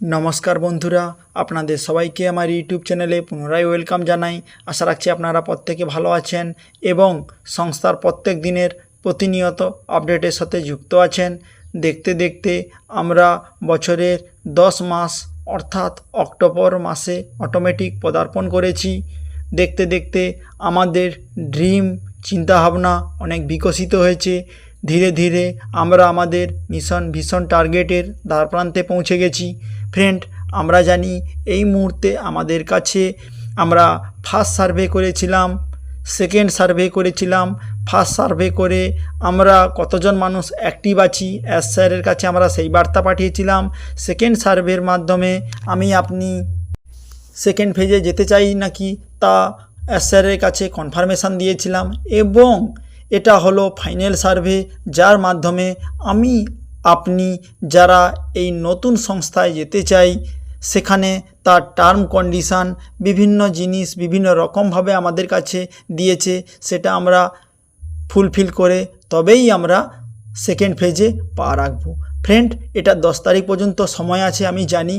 নমস্কার বন্ধুরা, আপনাদের সবাইকে আমার ইউটিউব চ্যানেলে পুনরায় ওয়েলকাম জানাই। আশা রাখছি আপনারা প্রত্যেকে ভালো আছেন এবং সংস্থার প্রত্যেক দিনের প্রতিনিয়ত আপডেটের সাথে যুক্ত আছেন। দেখতে দেখতে আমরা বছরের দশ মাস, অর্থাৎ অক্টোবর মাসে অটোমেটিক পদার্পণ করেছি। দেখতে দেখতে আমাদের ড্রিম চিন্তাভাবনা অনেক বিকশিত হয়েছে। ধীরে ধীরে আমরা আমাদের মিশন ভীষণ টার্গেটের দ্বারপ্রান্তে পৌঁছে গেছি। ফ্রেন্ড আমরা জানি এই মুহূর্তে আমাদের কাছে আমরা ফার্স্ট সার্ভে করেছিলাম সেকেন্ড সার্ভে করেছিলাম ফার্স্ট সার্ভে করে আমরা কতজন মানুষ অ্যাক্টিভ আছি এস স্যারের কাছে আমরা সেই বার্তা পাঠিয়েছিলাম। সেকেন্ড সার্ভের মাধ্যমে আমি আপনি সেকেন্ড ফেজে যেতে চাই নাকি তা স্যারের কাছে কনফার্মেশান দিয়েছিলাম এবং এটা হলো ফাইনাল সার্ভে যার মাধ্যমে আমি আপনি যারা এই নতুন সংস্থায় যেতে চাই, সেখানে তার টার্ম কন্ডিশান বিভিন্ন জিনিস বিভিন্ন রকমভাবে আমাদের কাছে দিয়েছে, সেটা আমরা ফুলফিল করে তবেই আমরা সেকেন্ড ফেজে পা রাখব। ফ্রেন্ড এটা দশ তারিখ পর্যন্ত সময় আছে, আমি জানি।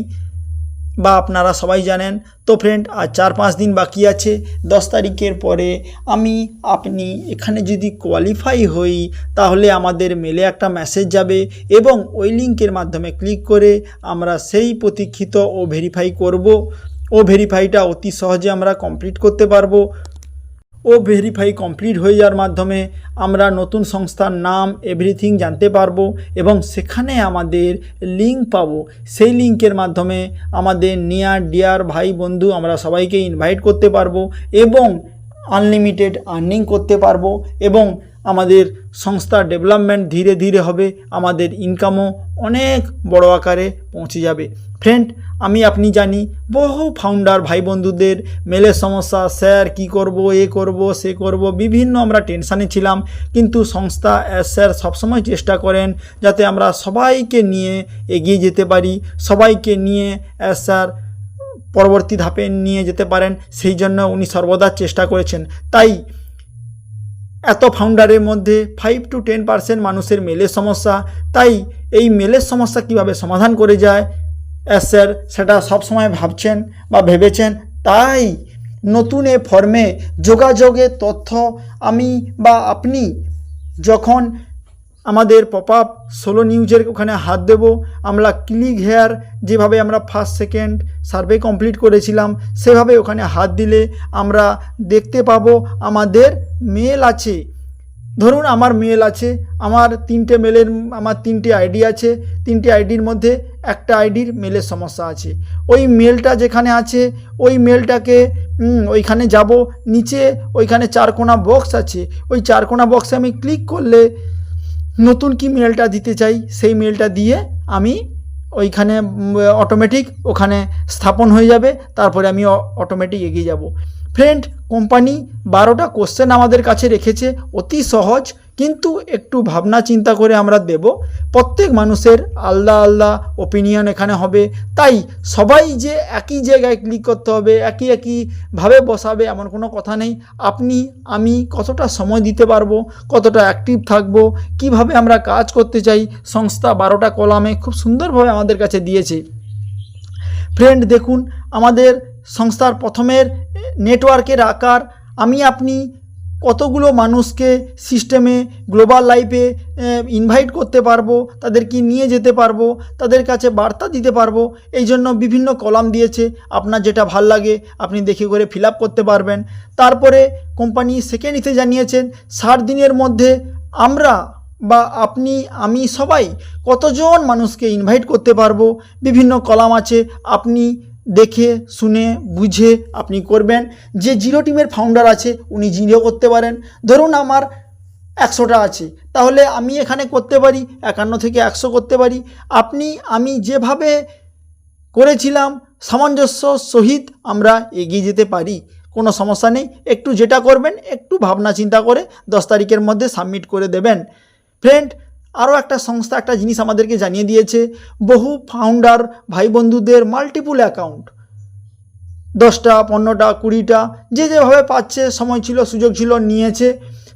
বা আপনারা সবাই জানেন। তো ফ্রেন্ড আর চার পাঁচ দিন বাকি আছে। দশ তারিখের পরে আমি, আপনি এখানে যদি কোয়ালিফাই হই, তাহলে আমাদের মেলে একটা মেসেজ যাবে এবং ওই লিঙ্কের মাধ্যমে ক্লিক করে আমরা সেই প্রতীক্ষিত ও ভেরিফাই করব। ও ভেরিফাইটা অতি সহজে আমরা কমপ্লিট করতে পারব। ও ভেরিফাই কমপ্লিট হয়ে যাওয়ার মাধ্যমে আমরা নতুন সংস্থার নাম এভরিথিং জানতে পারব এবং সেখানে আমাদের লিঙ্ক পাবো। সেই লিঙ্কের মাধ্যমে আমাদের নিয়ার ডিয়ার ভাই, বন্ধু আমরা সবাইকে ইনভাইট করতে পারব এবং আনলিমিটেড আর্নিং করতে পারব এবং আমাদের সংস্থার ডেভেলপমেন্ট ধীরে ধীরে হবে, আমাদের ইনকামও অনেক বড় আকারে পৌঁছে যাবে। ফ্রেন্ড আমি আপনি জানি, বহু ফাউন্ডার ভাই বন্ধুদের মেলের সমস্যা, স্যার কি করব, এ করব, সে করব, বিভিন্ন আমরা টেনশানে ছিলাম, কিন্তু সংস্থা স্যার সবসময় চেষ্টা করেন যাতে আমরা সবাইকে নিয়ে এগিয়ে যেতে পারি, সবাইকে নিয়ে স্যার পরবর্তী ধাপে নিয়ে যেতে পারেন, সেই জন্য উনি সর্বদা চেষ্টা করেছেন। তাই এত ফাউন্ডারের মধ্যে ফাইভ টু টেন পার্সেন্ট মানুষের মেলের সমস্যা, তাই এই মেলের সমস্যা কীভাবে সমাধান করে যায় স্যার সেটা সবসময় ভাবছেন বা ভেবেছেন, তাই নতুন এ ফর্মে যোগাযোগের তথ্য আমি বা আপনি যখন আমাদের পপ আপ সোলো নিউজের ওখানে হাত দেব, আমরা ক্লিক হেয়ার যেভাবে আমরা ফার্স্ট সেকেন্ড সার্ভে কমপ্লিট করেছিলাম, সেভাবে ওখানে হাত দিলে আমরা দেখতে পাবো আমাদের মেল আছে। ধরুন আমার মেল আছে, আমার তিনটে মেলের আমার তিনটে আইডি আছে, তিনটে আইডির মধ্যে একটা আইডির মেলের সমস্যা আছে। ওই মেলটা যেখানে আছে, ওই মেলটাকে ওইখানে যাব, নিচে ওইখানে চারকোনা বক্স আছে, ওই চারকোনা বক্সে আমি ক্লিক করলে নতুন কি মেলটা দিতে চাই, সেই মেলটা দিয়ে আমি ওইখানে অটোমেটিক ওখানে স্থাপন হয়ে যাবে, তারপরে আমি অটোমেটিক এগিয়ে যাব। ফ্রেন্ড কোম্পানি বারোটা কোশ্চেন আমাদের কাছে রেখেছে, অতি সহজ, কিন্তু একটু ভাবনা চিন্তা করে আমরা দেব। প্রত্যেক মানুষের আলাদা আলাদা ওপিনিয়ন এখানে হবে। তাই সবাই যে একই জায়গায় ক্লিক করতে হবে, একই একইভাবে বসাবে, এমন কোনো কথা নেই। আপনি, আমি কতটা সময় দিতে পারব, কতটা অ্যাক্টিভ থাকব, কীভাবে আমরা কাজ করতে চাই, সংস্থা বারোটা কলামে খুব সুন্দরভাবে আমাদের কাছে দিয়েছে। ফ্রেন্ড দেখুন, আমাদের সংস্থার প্রথমের নেটওয়ার্কের আকার, আমি আপনি কতগুলো মানুষকে সিস্টেমে গ্লোবাল লাইফে ইনভাইট করতে পারব, তাদেরকে নিয়ে যেতে পারব, তাদের কাছে বার্তা দিতে পারব, এই জন্য বিভিন্ন কলাম দিয়েছে। আপনার যেটা ভালো লাগে, আপনি দেখে করে ফিল করতে পারবেন। তারপরে কোম্পানি সেকেন্ড ইতে জানিয়েছেন ষাট দিনের মধ্যে আমরা বা আপনি, আমি সবাই কতজন মানুষকে ইনভাইট করতে পারব? বিভিন্ন কলাম আছে, আপনি দেখে, শুনে, বুঝে আপনি করবেন। যে জিরো টিমের ফাউন্ডার আছে, উনি জিরো করতে পারেন। ধরুন আমার একশোটা আছে, তাহলে আমি এখানে করতে পারি, একান্ন থেকে একশো করতে পারি। আপনি, আমি যেভাবে করেছিলাম, সামঞ্জস্য সহিত আমরা এগিয়ে যেতে পারি, কোনো সমস্যা নেই। একটু যেটা করবেন, একটু ভাবনা চিন্তা করে দশ তারিখের মধ্যে সাবমিট করে দেবেন। ফ্রেন্ড আরও একটা সংস্থা, একটা জিনিস আমাদেরকে জানিয়ে দিয়েছে, বহু ফাউন্ডার ভাই বন্ধুদের মাল্টিপুল অ্যাকাউন্ট দশটা, পনেরোটা, কুড়িটা, যে যেভাবে পাচ্ছে, সময় ছিল, সুযোগ ছিল, নিয়েছে।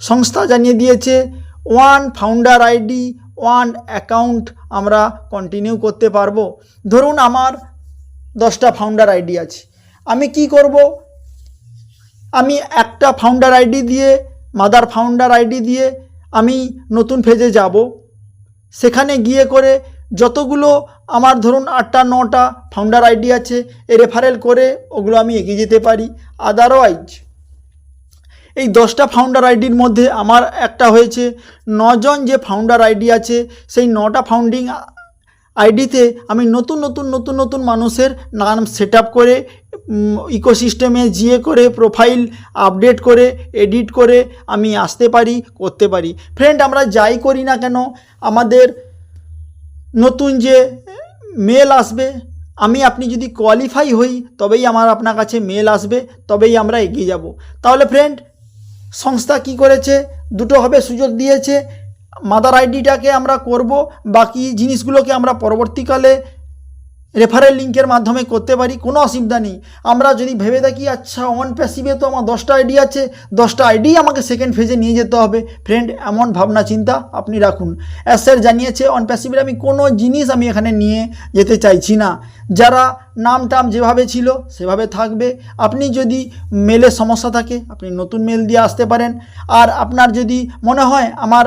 সংস্থা জানিয়ে দিয়েছে one founder ID one account আমরা কন্টিনিউ করতে পারব। ধরুন আমার দশটা ফাউন্ডার আইডি আছে। আমি কি করব? আমি একটা ফাউন্ডার আইডি দিয়ে মাদার ফাউন্ডার আইডি দিয়ে, আমি নতুন ফেজে যাব। সেখানে গিয়ে করে যতগুলো আমার ধরুন আটটা, নটা ফাউন্ডার আইডি আছে, এ রেফারেল করে ওগুলো আমি এগিয়ে যেতে পারি। আদারওয়াইজ এই দশটা ফাউন্ডার আইডির মধ্যে আমার একটা হয়েছে, নজন যে ফাউন্ডার আইডি আছে, সেই নটা ফাউন্ডিং আইডিতে আমি নতুন নতুন নতুন নতুন মানুষের নাম সেট করে ইকোসিস্টেমে জিয়ে করে প্রোফাইল আপডেট করে এডিট করে আমি আসতে পারি, করতে পারি। ফ্রেন্ড আমরা যাই করি না কেন, আমাদের নতুন যে মেল আসবে, আমি আপনি যদি কোয়ালিফাই হই, তবেই আমার আপনার কাছে মেল আসবে, তবেই আমরা এগিয়ে যাব। তাহলে ফ্রেন্ড সংস্থা কি করেছে? দুটো হবে সুযোগ দিয়েছে মাদার আইডিটাকে আমরা করব বাকি জিনিসগুলোকে আমরা পরবর্তীকালে রেফারেল লিঙ্কের মাধ্যমে করতে পারি, কোনো অসুবিধা নেই। আমরা যদি ভেবে থাকি আচ্ছা ওয়ান প্যাসিভে তো আমার দশটা আইডি আছে, দশটা আইডি আমাকে সেকেন্ড ফেজে নিয়ে যেতে হবে। ফ্রেন্ড এমন ভাবনা, চিন্তা আপনি রাখুন। অ্যাজ স্যার জানিয়েছে অন প্যাসিভের আমি কোনো জিনিস আমি এখানে নিয়ে যেতে চাইছি না। যারা নাম টাম যেভাবে ছিল, সেভাবে থাকবে। আপনি যদি মেলে সমস্যা থাকে, আপনি নতুন মেল দিয়ে আসতে পারেন। আর আপনার যদি মনে হয়, আমার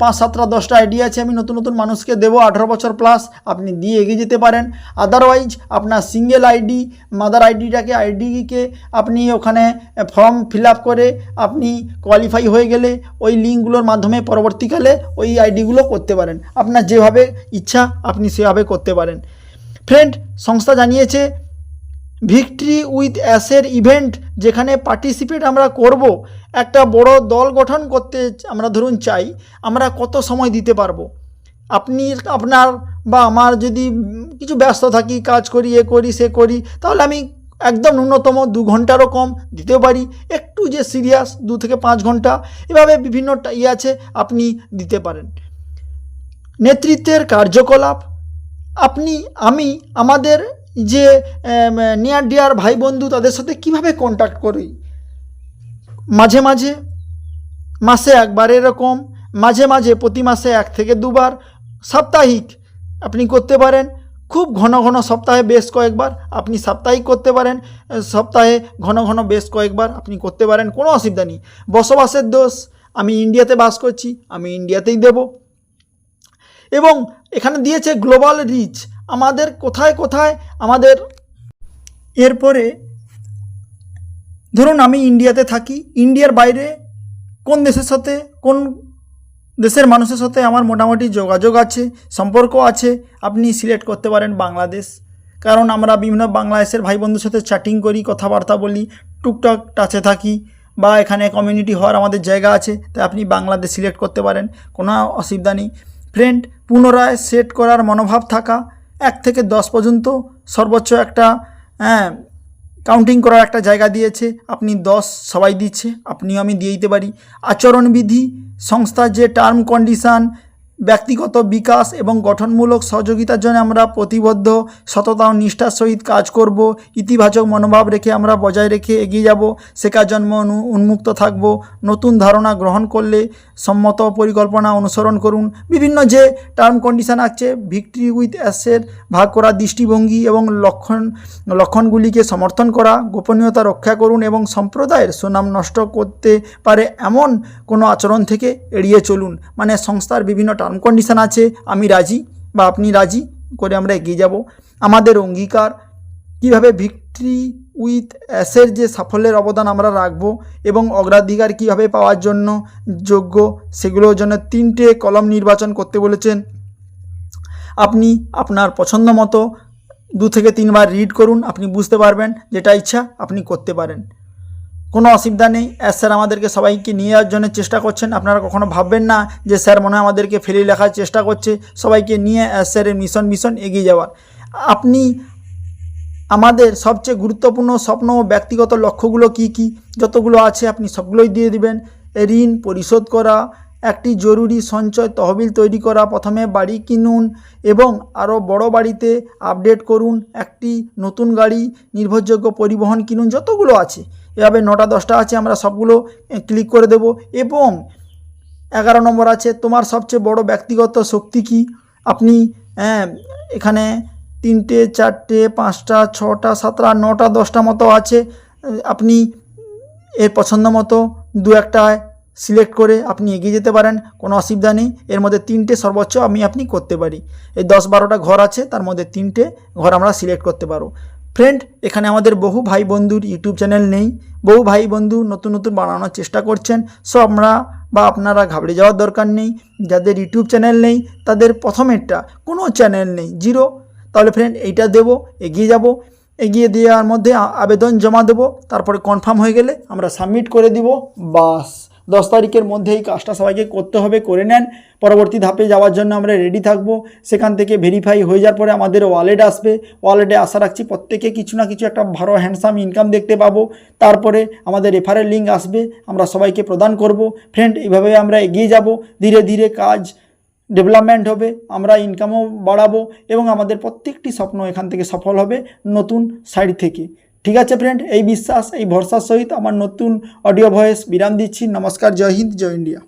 পাঁচ, সাতটা, দশটা আইডি আছে, আমি নতুন নতুন মানুষকে দেবো, আঠারো বছর প্লাস আপনি দিয়ে এগিয়ে যেতে পারেন। আদারওয়াইজ আপনার সিঙ্গেল আইডি মাদার আইডিটাকে আইডিকে আপনি ওখানে ফর্ম ফিল করে আপনি কোয়ালিফাই হয়ে গেলে ওই লিঙ্কগুলোর মাধ্যমে পরবর্তীকালে ওই আইডিগুলো করতে পারেন। আপনার যেভাবে ইচ্ছা আপনি সেভাবে করতে পারেন। ফ্রেন্ড সংস্থা জানিয়েছে ভিক্টরি উইথ অ্যাসের ইভেন্ট যেখানে পার্টিসিপেট আমরা করব, একটা বড় দল গঠন করতে আমরা ধরুন চাই, আমরা কত সময় দিতে পারব? আপনি আপনার বা আমার যদি কিছু ব্যস্ত থাকি, কাজ করি, এ করি, সে করি, তাহলে আমি একদম ন্যূনতম দু ঘন্টারও কম দিতেও পারি। একটু যে সিরিয়াস দু থেকে পাঁচ ঘণ্টা, এভাবে বিভিন্ন ইয়ে আছে আপনি দিতে পারেন। নেতৃত্বের কার্যকলাপ, আপনি, আমি, আমাদের যে নিয়ার ডিয়ার ভাই বন্ধু তাদের সাথে কীভাবে কন্ট্যাক্ট করি? মাঝে মাঝে, মাসে একবার এরকম, মাঝে মাঝে প্রতি মাসে এক থেকে দুবার সাপ্তাহিক। আপনি করতে পারেন। খুব ঘন ঘন সপ্তাহে বেশ কয়েকবার আপনি সাপ্তাহিক করতে পারেন। সপ্তাহে ঘন ঘন বেশ কয়েকবার আপনি করতে পারেন, কোনো অসুবিধা নেই। বসবাসের দোষ, আমি ইন্ডিয়াতে বাস করছি, আমি ইন্ডিয়াতেই দেবো। এবং এখানে দিয়েছে গ্লোবাল রিচ, আমাদের কোথায় কোথায়, আমাদের এরপরে ধরুন আমি ইন্ডিয়াতে থাকি, ইন্ডিয়ার বাইরে কোন দেশের সাথে, কোন দেশের মানুষের সাথে আমার মোটামুটি যোগাযোগ আছে সম্পর্ক আছে। আপনি সিলেক্ট করতে পারেন বাংলাদেশ। কারণ আমরা বিভিন্ন বাংলাদেশের ভাই বন্ধুর সাথে চ্যাটিং করি, কথাবার্তা বলি, টুকটাক টাচে থাকি বা এখানে কমিউনিটি হওয়ার আমাদের জায়গা আছে, তাই আপনি বাংলাদেশ সিলেক্ট করতে পারেন, কোনো অসুবিধা নেই। ফ্রেন্ড পুনরায় সেট করার মনোভাব থাকা, এক থেকে দশ পর্যন্ত সর্বোচ্চ একটা হ্যাঁ কাউন্টিং করার একটা জায়গা দিয়েছে, আপনি দশ সবাই দিচ্ছে, আপনিও আমি দিয়ে দিতে পারি। আচরণবিধি সংস্থার যে টার্ম কন্ডিশন ব্যক্তিগত বিকাশ এবং গঠনমূলক সহযোগিতার জন্য আমরা প্রতিবদ্ধ, সততা ও নিষ্ঠার সহিত কাজ করব, ইতিবাচক মনোভাব রেখে আমরা বজায় রেখে এগিয়ে যাব শেখার জন্ম উন্মুক্ত থাকব, নতুন ধারণা গ্রহণ করলে সম্মত পরিকল্পনা অনুসরণ করুন। বিভিন্ন যে টার্ম কন্ডিশন আছে ভিক্টরি উইথ অ্যাসের ভাগ করা দৃষ্টিভঙ্গি এবং লক্ষণ, লক্ষণগুলিকে সমর্থন করা, গোপনীয়তা রক্ষা করুন এবং সম্প্রদায়ের সুনাম নষ্ট করতে পারে এমন কোনো আচরণ থেকে এড়িয়ে চলুন। মানে সংস্থার বিভিন্ন টার্ম কন্ডিশন আছে, আমি রাজি বা আপনি রাজি করে আমরা এগিয়ে যাব। আমাদের অঙ্গীকার, কীভাবে ভিক্টরি উইথ অ্যাসের যে সাফল্যের অবদান আমরা রাখব এবং অগ্রাধিকার কীভাবে পাওয়ার জন্য যোগ্য, সেগুলোর জন্য তিনটে কলম নির্বাচন করতে বলেছেন। আপনি আপনার পছন্দ মতো দু থেকে তিনবার রিড করুন, আপনি বুঝতে পারবেন যেটা ইচ্ছা, আপনি করতে পারেন। কোনো অসুবিধা নেই। অ্যাজ স্যার আমাদেরকে সবাইকে নিয়ে যাওয়ার জন্য চেষ্টা করছেন। আপনারা কখনো ভাববেন না যে স্যার মনে আমাদেরকে ফেলে লেখার চেষ্টা করছে। সবাইকে নিয়ে অ্যাজ স্যারের মিশন মিশন এগিয়ে যাওয়ার। আপনি আমাদের সবচেয়ে গুরুত্বপূর্ণ স্বপ্ন ও ব্যক্তিগত লক্ষ্যগুলো কি কি? যতগুলো আছে আপনি সবগুলোই দিয়ে দিবেন। ঋণ পরিশোধ করা একটি জরুরি সঞ্চয় তহবিল তৈরি করা। প্রথমে বাড়ি কিনুন এবং আরও বড় বাড়িতে আপডেট করুন। একটি নতুন গাড়ি নির্ভরযোগ্য পরিবহন কিনুন যতগুলো আছে। এভাবে নটা দশটা আছে আমরা সবগুলো ক্লিক করে দেব। এবং এগারো নম্বর আছে তোমার সবচেয়ে বড় ব্যক্তিগত শক্তি কি? আপনি হ্যাঁ, এখানে তিনটে চারটে পাঁচটা ছটা সাতটা নটা দশটা মতো আছে। আপনি এর পছন্দ মতো দু একটা সিলেক্ট করে আপনি এগিয়ে যেতে পারেন, কোনো অসুবিধা নেই। এর মধ্যে তিনটে সর্বোচ্চ আমি আপনি করতে পারি। এই দশ বারোটা ঘর আছে, তার মধ্যে তিনটে ঘর আমরা সিলেক্ট করতে পারব। ফ্রেন্ড, এখানে আমাদের বহু ভাই বন্ধুর ইউটিউব চ্যানেল নেই। বহু ভাই বন্ধু নতুন নতুন বানানোর চেষ্টা করছেন। সো আমরা বা আপনারা ঘাবড়ে যাওয়ার দরকার নেই। যাদের ইউটিউব চ্যানেল নেই, তাদের প্রথমেরটা কোনো চ্যানেল নেই, জিরো। তাহলে ফ্রেন্ড, এইটা দেবো, এগিয়ে যাব। এগিয়ে দেওয়ার মধ্যে আবেদন জমা দেবো। তারপরে কনফার্ম হয়ে গেলে আমরা সাবমিট করে দিব। বাস। দশ তারিখের মধ্যে এই কাজটা সবাইকে করতে হবে, করে নেন। পরবর্তী ধাপে যাওয়ার জন্য আমরা রেডি থাকব। সেখান থেকে ভেরিফাই হয়ে যাওয়ার পরে আমাদের ওয়ালেট আসবে। ওয়ালেটে আশা রাখছি প্রত্যেকে কিছু না কিছু একটা ভালো হ্যান্ডসাম ইনকাম দেখতে পাবো। তারপরে আমাদের রেফারেল লিঙ্ক আসবে। আমরা সবাইকে প্রদান করব। ফ্রেন্ড এইভাবে আমরা এগিয়ে যাব। ধীরে ধীরে কাজ ডেভেলপমেন্ট হবে, আমরা ইনকামও বাড়াবো এবং আমাদের প্রত্যেকটি স্বপ্ন এখান থেকে সফল হবে নতুন সাইড থেকে। ঠিক আছে ফ্রেন্ড এই বিশ্বাস, এই ভরসার সহিত আমার নতুন অডিও ভয়েস বিরাম দিচ্ছি। নমস্কার, জয় হিন্দ, জয় ইন্ডিয়া।